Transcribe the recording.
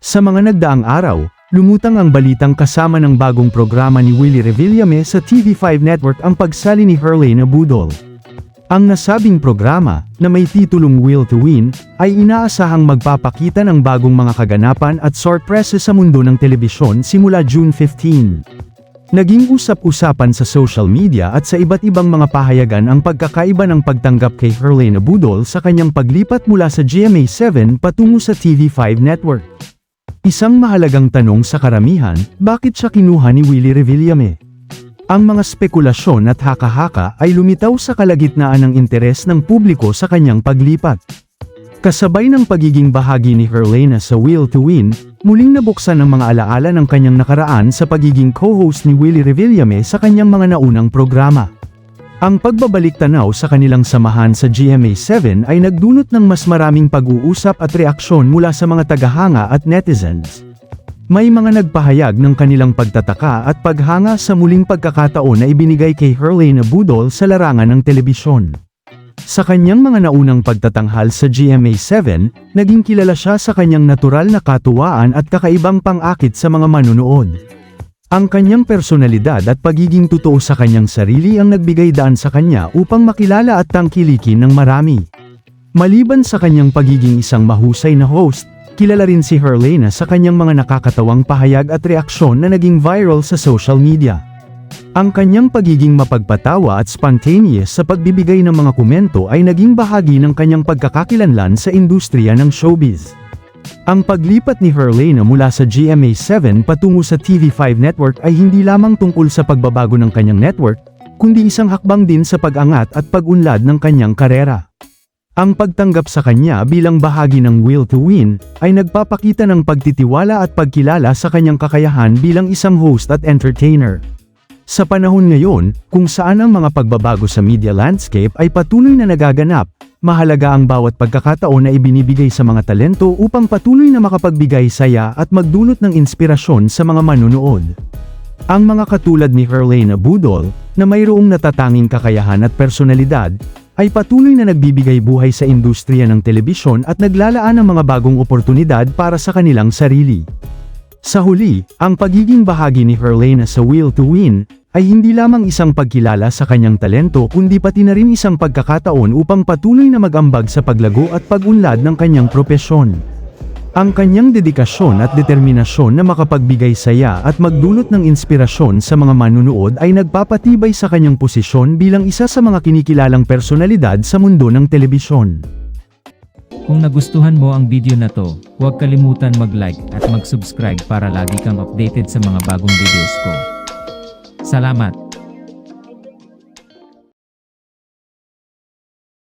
Sa mga nagdaang araw, lumutang ang balitang kasama ng bagong programa ni Willie Revillame sa TV5 Network ang pagsali ni Herlene Budol. Ang nasabing programa, na may titulong Will to Win, ay inaasahang magpapakita ng bagong mga kaganapan at sorpresa sa mundo ng telebisyon simula June 15. Naging usap-usapan sa social media at sa iba't ibang mga pahayagan ang pagkakaiba ng pagtanggap kay Herlene Budol sa kanyang paglipat mula sa GMA7 patungo sa TV5 network. Isang mahalagang tanong sa karamihan, bakit siya kinuha ni Willie Revillame? Ang mga spekulasyon at haka-haka ay lumitaw sa kalagitnaan ng interes ng publiko sa kanyang paglipat. Kasabay ng pagiging bahagi ni Herlena sa Will to Win, muling nabuksan ang mga alaala ng kanyang nakaraan sa pagiging co-host ni Willie Revillame sa kanyang mga naunang programa. Ang pagbabalik tanaw sa kanilang samahan sa GMA7 ay nagdulot ng mas maraming pag-uusap at reaksyon mula sa mga tagahanga at netizens. May mga nagpahayag ng kanilang pagtataka at paghanga sa muling pagkakataon na ibinigay kay Herlene Budol sa larangan ng telebisyon. Sa kanyang mga naunang pagtatanghal sa GMA7, naging kilala siya sa kanyang natural na katuwaan at kakaibang pang-akit sa mga manunood. Ang kanyang personalidad at pagiging totoo sa kanyang sarili ang nagbigay daan sa kanya upang makilala at tangkilikin ng marami. Maliban sa kanyang pagiging isang mahusay na host, kilala rin si Herlena sa kanyang mga nakakatawang pahayag at reaksyon na naging viral sa social media. Ang kanyang pagiging mapagpatawa at spontaneous sa pagbibigay ng mga komento ay naging bahagi ng kanyang pagkakakilanlan sa industriya ng showbiz. Ang paglipat ni Herlena mula sa GMA7 patungo sa TV5 network ay hindi lamang tungkol sa pagbabago ng kanyang network, kundi isang hakbang din sa pag-angat at pag-unlad ng kanyang karera. Ang pagtanggap sa kanya bilang bahagi ng Will to Win ay nagpapakita ng pagtitiwala at pagkilala sa kanyang kakayahan bilang isang host at entertainer. Sa panahon ngayon, kung saan ang mga pagbabago sa media landscape ay patuloy na nagaganap, mahalaga ang bawat pagkakataon na ibinibigay sa mga talento upang patuloy na makapagbigay saya at magdulot ng inspirasyon sa mga manunood. Ang mga katulad ni Herlene Budol, na mayroong natatanging kakayahan at personalidad, ay patuloy na nagbibigay buhay sa industriya ng telebisyon at naglalaan ng mga bagong oportunidad para sa kanilang sarili. Sa huli, ang pagiging bahagi ni Herlena sa Will to Win, ay hindi lamang isang pagkilala sa kanyang talento kundi pati na rin isang pagkakataon upang patuloy na mag-ambag sa paglago at pag-unlad ng kanyang propesyon. Ang kanyang dedikasyon at determinasyon na makapagbigay saya at magdulot ng inspirasyon sa mga manunood ay nagpapatibay sa kanyang posisyon bilang isa sa mga kinikilalang personalidad sa mundo ng telebisyon. Kung nagustuhan mo ang video na to, huwag kalimutan mag-like at mag-subscribe para lagi kang updated sa mga bagong videos ko. Salamat!